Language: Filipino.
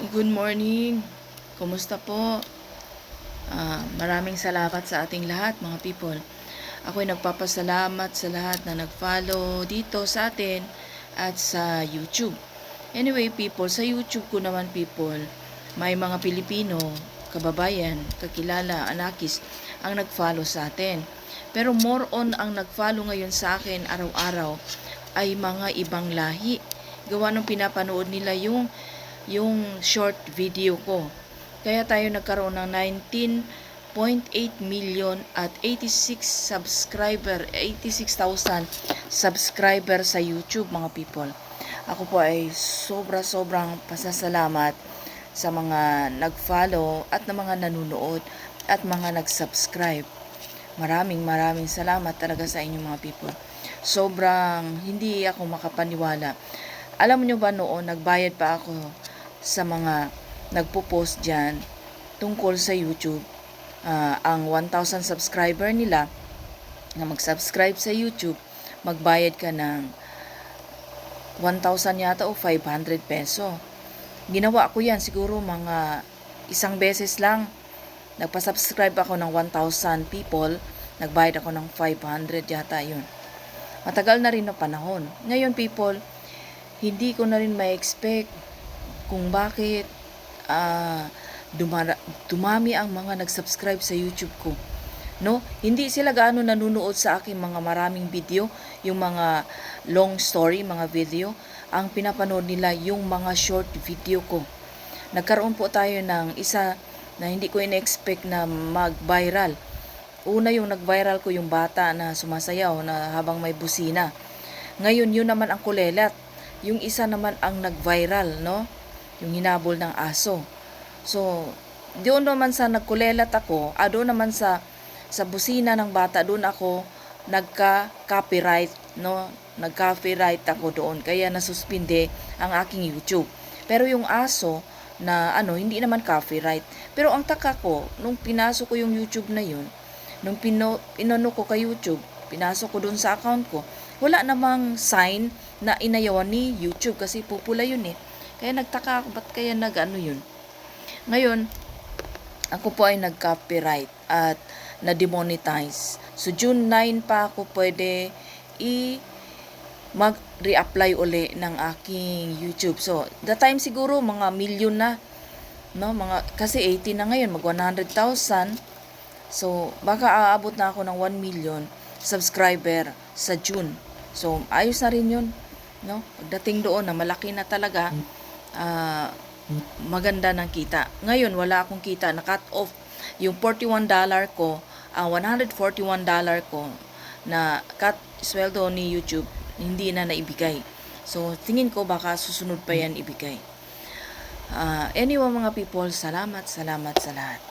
Good morning. Kumusta po? Ah, maraming salamat sa ating lahat, mga people. Ako'y nagpapasalamat sa lahat na nag-follow dito sa atin at sa YouTube. Anyway, people, sa YouTube ko naman, people, may mga Pilipino, kababayan, kakilala, anakis, ang nag-follow sa atin. Pero more on ang nag-follow ngayon sa akin araw-araw ay mga ibang lahi. Gawa nung pinapanood nila yung yung short video ko. Kaya tayo nagkaroon ng 19.8 million at 86 subscriber, 86,000 subscriber sa YouTube mga people. Ako po ay sobra-sobrang pasasalamat sa mga nag-follow at na mga nanonood at mga nag-subscribe. Maraming maraming salamat talaga sa inyo mga people. Sobrang hindi ako makapaniwala. Alam niyo ba noon, nagbayad pa ako sa mga nagpo-post dyan tungkol sa YouTube. Ah, ang 1,000 subscriber nila na mag-subscribe sa YouTube, magbayad ka ng 1,000 yata o 500 peso. Ginawa ko yan siguro mga isang beses lang. Nagpa-subscribe ako ng 1,000 people, nagbayad ako ng 500 yata yun. Matagal na rin na panahon. Ngayon people, hindi ko na rin ma-expect kung bakit ah, dumara- dumami ang mga nag-subscribe sa YouTube ko. No? Hindi sila gaano nanonood sa aking mga maraming video, yung mga long story, mga video. Ang pinapanood nila yung mga short video ko. Nagkaroon po tayo ng isa na hindi ko in-expect na mag-viral. Una yung nag-viral ko yung bata na sumasayaw na habang may busina. Ngayon yun naman ang kulelat. Yung isa naman ang nag-viral, no? Yung hinabol ng aso. So, doon naman sa nagkulelat ako, ah, doon naman sa sa busina ng bata, doon ako nagka-copyright, no? Nag-copyright ako doon. Kaya nasuspinde ang aking YouTube. Pero yung aso, na ano, hindi naman copyright. Pero ang taka ko, nung pinasok ko yung YouTube na yun, nung pino, inano ko kay YouTube, pinasok ko doon sa account ko, wala namang sign na inayawan ni YouTube kasi pupula yun eh. Kaya nagtaka ako, ba't kaya nag-ano yun? Ngayon, ako po ay nag-copyright at na-demonetize. So, June 9 pa ako pwede i mag-reapply uli ng aking YouTube. So, the time siguro mga million na. No, mga kasi 80 na ngayon, mag 100,000. So, baka aabot na ako ng 1 million subscriber sa June. So, ayos na rin 'yun, no? Pagdating doon na malaki na talaga, ah, maganda ng kita. Ngayon, wala akong kita. Na-cut off yung $41 ko, ang $141 ko na cut sweldo ni YouTube, hindi na naibigay. So, tingin ko baka susunod pa yan ibigay. Ah, anyway mga people, salamat, salamat sa lahat.